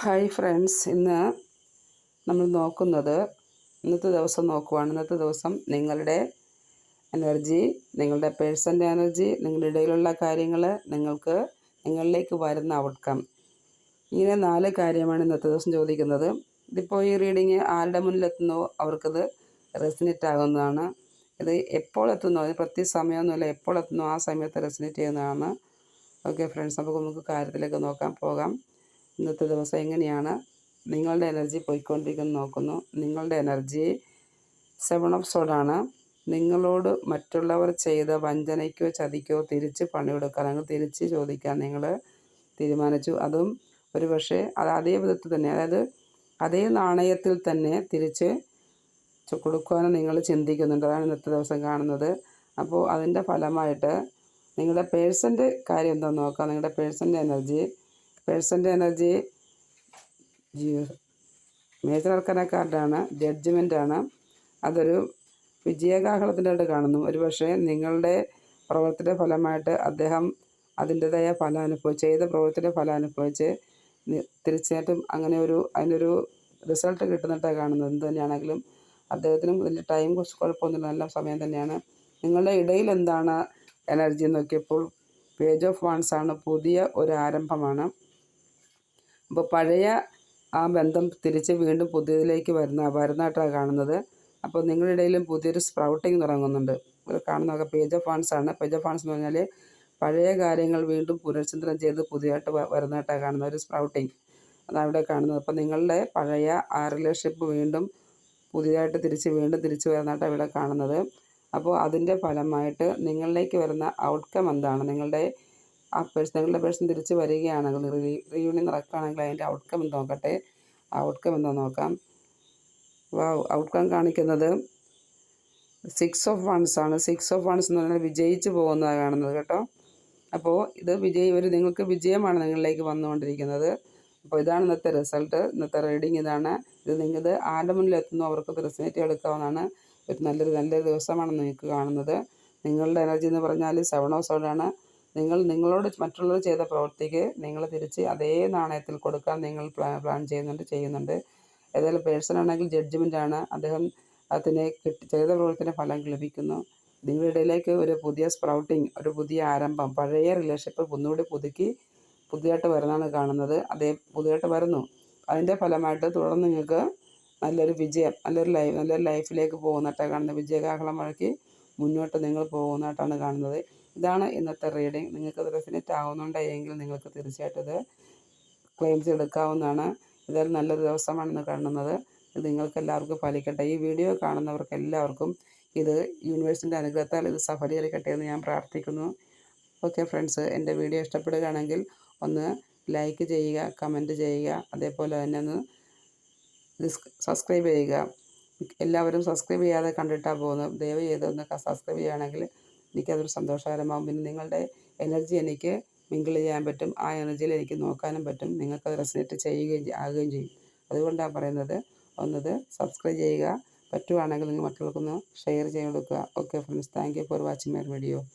Hi friends. ഇന്ന് നമ്മൾ നോക്കുന്നത് ഇന്നത്തെ ദിവസം നോക്കുവാണ്. ഇന്നത്തെ ദിവസം നിങ്ങളുടെ എനർജി നിങ്ങളുടെ പേഴ്സന്റെ എനർജി നിങ്ങളുടെ ഇടയിലുള്ള കാര്യങ്ങൾ നിങ്ങൾക്ക് നിങ്ങളിലേക്ക് വരുന്ന ഔട്ട്കം ഇങ്ങനെ നാല് കാര്യമാണ് ഇന്നത്തെ ദിവസം ചോദിക്കുന്നത്. ഇതിപ്പോൾ ഈ റീഡിങ് ആരുടെ മുന്നിലെത്തുന്നോ? അവർക്കത് റെസിനേറ്റ് ആകുന്നതാണ്. ഇത് എപ്പോൾ എത്തുന്നു? അത് പ്രത്യേക സമയമൊന്നുമില്ല എപ്പോൾ എത്തുന്നു? ആ സമയത്ത് റെസിനേറ്റ് ചെയ്യുന്നതാണ്. ഓക്കെ ഫ്രണ്ട്സ് നമുക്ക് നമുക്ക് കാര്യത്തിലേക്ക് നോക്കാം പോകാം. ഇന്നത്തെ ദിവസം എങ്ങനെയാണ് നിങ്ങളുടെ എനർജി പോയിക്കൊണ്ടിരിക്കുന്നത് നോക്കുന്നു. നിങ്ങളുടെ എനർജി സെവൻ ഓഫ് സോഡാണ് നിങ്ങളോട് മറ്റുള്ളവർ ചെയ്ത വഞ്ചനയ്ക്കോ ചതിക്കോ തിരിച്ച് പണിയെടുക്കാൻ അങ്ങ് തിരിച്ച് ചോദിക്കാൻ നിങ്ങൾ തീരുമാനിച്ചു. അതും ഒരു പക്ഷേ അത് അതേ വിധത്തിൽ തന്നെ അതായത് അതേ നാണയത്തിൽ തന്നെ തിരിച്ച് കൊടുക്കുവാനും നിങ്ങൾ ചിന്തിക്കുന്നുണ്ട്. അതാണ് ഇന്നത്തെ ദിവസം കാണുന്നത്. അപ്പോൾ അതിന്റെ ഫലമായിട്ട് നിങ്ങളുടെ പേഴ്സന്റെ കാര്യം എന്താണെന്ന് നോക്കാം. നിങ്ങളുടെ പേഴ്സന്റെ എനർജി പേഴ്സന്റെ എനർജി മേജർ അർക്കന കാർഡാണ് ജഡ്ജ്മെന്റാണ്. അതൊരു വിജയകാഹളത്തിനായിട്ട് കാണുന്നു. ഒരു പക്ഷേ നിങ്ങളുടെ പ്രവൃത്തിയുടെ ഫലമായിട്ട് അദ്ദേഹം അതിന്റെതായ ഫലം അനുഭവിച്ച് ചെയ്ത പ്രവൃത്തിയുടെ ഫലം അനുഭവിച്ച് തീർച്ചയായിട്ടും അങ്ങനെ ഒരു അതിനൊരു റിസൾട്ട് കിട്ടുന്നിട്ടാണ് കാണുന്നത്. എന്ത് തന്നെയാണെങ്കിലും അദ്ദേഹത്തിനും ഇതിന്റെ ടൈം കുറച്ച് കുഴപ്പമൊന്നുമില്ല. നല്ല സമയം തന്നെയാണ്. നിങ്ങളുടെ ഇടയിൽ എന്താണ് എനർജി നോക്കിയപ്പോൾ പേജ് ഓഫ് വാൺസ് ആണ് പുതിയ ഒരു ആരംഭമാണ്. അപ്പോൾ പഴയ ആ ബന്ധം തിരിച്ച് വീണ്ടും പുതിയതിലേക്ക് വരുന്ന വരുന്നതായിട്ടാണ് കാണുന്നത്. അപ്പോൾ നിങ്ങളുടെ ഇടയിലും പുതിയൊരു സ്പ്രൗട്ടിങ് തുടങ്ങുന്നുണ്ട്. കാണുന്നതൊക്കെ പേജ് ഓഫ് ഫാൻസ് ആണ്. പേജ് ഓഫ് ഫാൻസ് എന്ന് പറഞ്ഞാൽ പഴയ കാര്യങ്ങൾ വീണ്ടും പുനർചിന്തനം ചെയ്ത് പുതിയതായിട്ട് വരുന്നതായിട്ടാണ് കാണുന്നത്. ഒരു സ്പ്രൗട്ടിങ് അതാണ് ഇവിടെ കാണുന്നത്. അപ്പോൾ നിങ്ങളുടെ പഴയ ആ റിലേഷൻഷിപ്പ് വീണ്ടും പുതിയതായിട്ട് തിരിച്ച് വീണ്ടും തിരിച്ച് വരുന്നതായിട്ടാണ് ഇവിടെ കാണുന്നത്. അപ്പോൾ അതിന്റെ ഫലമായിട്ട് നിങ്ങളിലേക്ക് വരുന്ന ഔട്ട്കം എന്താണ്? നിങ്ങളുടെ ആ നിങ്ങളുടെ പേഴ്സൺ തിരിച്ച് വരികയാണെങ്കിൽ റീ റീയൂണിയൻ നടക്കുകയാണെങ്കിൽ അതിന്റെ ഔട്ട്കം നോക്കട്ടെ. ഔട്ട്കം എന്താ നോക്കാം. ഔട്ട്കം കാണിക്കുന്നത് സിക്സ് ഓഫ് വൺസ് ആണ്. സിക്സ് ഓഫ് വൺസ് എന്ന് പറഞ്ഞാൽ വിജയിച്ച് പോകുന്നതാണ് കാണുന്നത് കേട്ടോ. അപ്പോൾ ഇത് വിജയി ഒരു നിങ്ങൾക്ക് വിജയമാണ് നിങ്ങളിലേക്ക് വന്നുകൊണ്ടിരിക്കുന്നത്. അപ്പോൾ ഇതാണ് ഇന്നത്തെ റിസൾട്ട് ഇന്നത്തെ റീഡിങ് ഇതാണ്. ഇത് നിങ്ങൾക്ക് ആരുടെ മുന്നിൽ എത്തുന്നു അവർക്ക് റെസിനേറ്റ് എടുക്കാവുന്നതാണ്. ഒരു നല്ലൊരു നല്ലൊരു ദിവസമാണ് നിങ്ങൾക്ക് കാണുന്നത്. നിങ്ങളുടെ എനർജി എന്ന് പറഞ്ഞാൽ സെവൻ ഓഫ് സോഡാണ് നിങ്ങൾ നിങ്ങളോട് മറ്റുള്ളവർ ചെയ്ത പ്രവൃത്തിക്ക് നിങ്ങൾ തിരിച്ച് അതേ നാണയത്തിൽ കൊടുക്കാൻ നിങ്ങൾ പ്ലാൻ ചെയ്യുന്നുണ്ട് ചെയ്യുന്നുണ്ട്. ഏതായാലും പേഴ്സൺ ആണെങ്കിൽ ജഡ്ജ്മെന്റ് ആണ്. അദ്ദേഹം അതിനെ കിട്ടി ചെയ്ത പ്രവൃത്തിന്റെ ഫലം ലഭിക്കുന്നു. നിങ്ങളുടെ ഇടയിലേക്ക് ഒരു പുതിയ സ്പ്രൗട്ടിങ് ഒരു പുതിയ ആരംഭം പഴയ റിലേഷൻഷിപ്പ് ഒന്നുകൂടി പുതുക്കി പുതിയതായിട്ട് വരുന്നതാണ് കാണുന്നത്. അതേ പുതിയതായിട്ട് വരുന്നു. അതിന്റെ ഫലമായിട്ട് തുടർന്ന് നിങ്ങൾക്ക് നല്ലൊരു വിജയം നല്ലൊരു ലൈഫ് നല്ലൊരു ലൈഫിലേക്ക് പോകുന്നതായിട്ടാണ് കാണുന്നത്. വിജയകാഹളം മുഴക്കി മുന്നോട്ട് നിങ്ങൾ പോകുന്നതായിട്ടാണ് കാണുന്നത്. ഇതാണ് ഇന്നത്തെ റീഡിംഗ് നിങ്ങൾക്ക് റെസിനേറ്റ് ആവുന്നുണ്ടെങ്കിൽ നിങ്ങൾക്ക് തീർച്ചയായിട്ടും ഇത് ക്ലെയിം ചെയ്തെടുക്കാവുന്നതാണ്. ഇതൊരു നല്ലൊരു ദിവസമാണെന്ന് കാണുന്നത്. ഇത് നിങ്ങൾക്ക് എല്ലാവർക്കും പാലിക്കട്ടെ. ഈ വീഡിയോ കാണുന്നവർക്ക് എല്ലാവർക്കും ഇത് യൂണിവേഴ്സിന്റെ അനുഗ്രഹത്താൽ ഇത് സഫലീകരിക്കട്ടെ എന്ന് ഞാൻ പ്രാർത്ഥിക്കുന്നു. ഓക്കെ ഫ്രണ്ട്സ് എന്റെ വീഡിയോ ഇഷ്ടപ്പെടുകയാണെങ്കിൽ ഒന്ന് ലൈക്ക് ചെയ്യുക കമന്റ് ചെയ്യുക അതേപോലെ തന്നെ ഒന്ന് സബ്സ്ക്രൈബ് ചെയ്യുക. എല്ലാവരും സബ്സ്ക്രൈബ് ചെയ്യാതെ കണ്ടിട്ടാണ് പോകുന്നത്. ദയവ് ചെയ്ത് ഒന്ന് സബ്സ്ക്രൈബ് ചെയ്യുകയാണെങ്കിൽ എനിക്കതൊരു സന്തോഷകരമാകും പിന്നെ നിങ്ങളുടെ എനർജി എനിക്ക് മിങ്കിൾ ചെയ്യാൻ പറ്റും. ആ എനർജിയിൽ എനിക്ക് നോക്കാനും പറ്റും. നിങ്ങൾക്കത് റെസിനേറ്റ് ചെയ്യുകയും ചെയ്യ- ആകുകയും ചെയ്യും. അതുകൊണ്ടാണ് പറയുന്നത്. ഒന്നത് സബ്സ്ക്രൈബ് ചെയ്യുക. പറ്റുവാണെങ്കിൽ നിങ്ങൾ മറ്റുള്ളവർക്കൊന്ന് ഷെയർ ചെയ്ത് കൊടുക്കുക. Okay friends thank you for watching my video